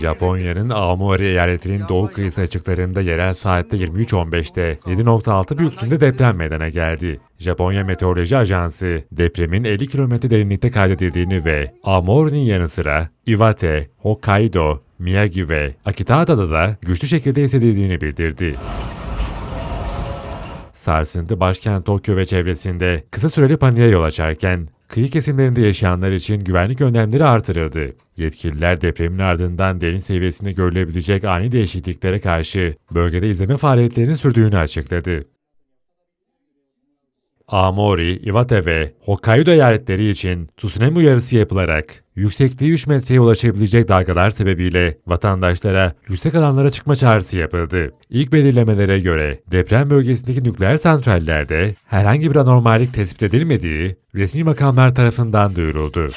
Japonya'nın Aomori eyaletinin doğu kıyısı açıklarında yerel saatte 23.15'te 7.6 büyüklüğünde deprem meydana geldi. Japonya Meteoroloji Ajansı depremin 50 kilometre derinlikte kaydedildiğini ve Aomori'nin yanı sıra Iwate, Hokkaido, Miyagi ve Akitaata'da da güçlü şekilde hissedildiğini bildirdi. Sarsıntı başkent Tokyo ve çevresinde kısa süreli paniğe yol açarken kıyı kesimlerinde yaşayanlar için güvenlik önlemleri artırıldı. Yetkililer depremin ardından derin seviyesinde görülebilecek ani değişikliklere karşı bölgede izleme faaliyetlerinin sürdüğünü açıkladı. Aomori, Iwate ve Hokkaido eyaletleri için tsunami uyarısı yapılarak yüksekliği 3 metreye ulaşabilecek dalgalar sebebiyle vatandaşlara yüksek alanlara çıkma çağrısı yapıldı. İlk belirlemelere göre deprem bölgesindeki nükleer santrallerde herhangi bir anormallik tespit edilmediği resmi makamlar tarafından duyuruldu.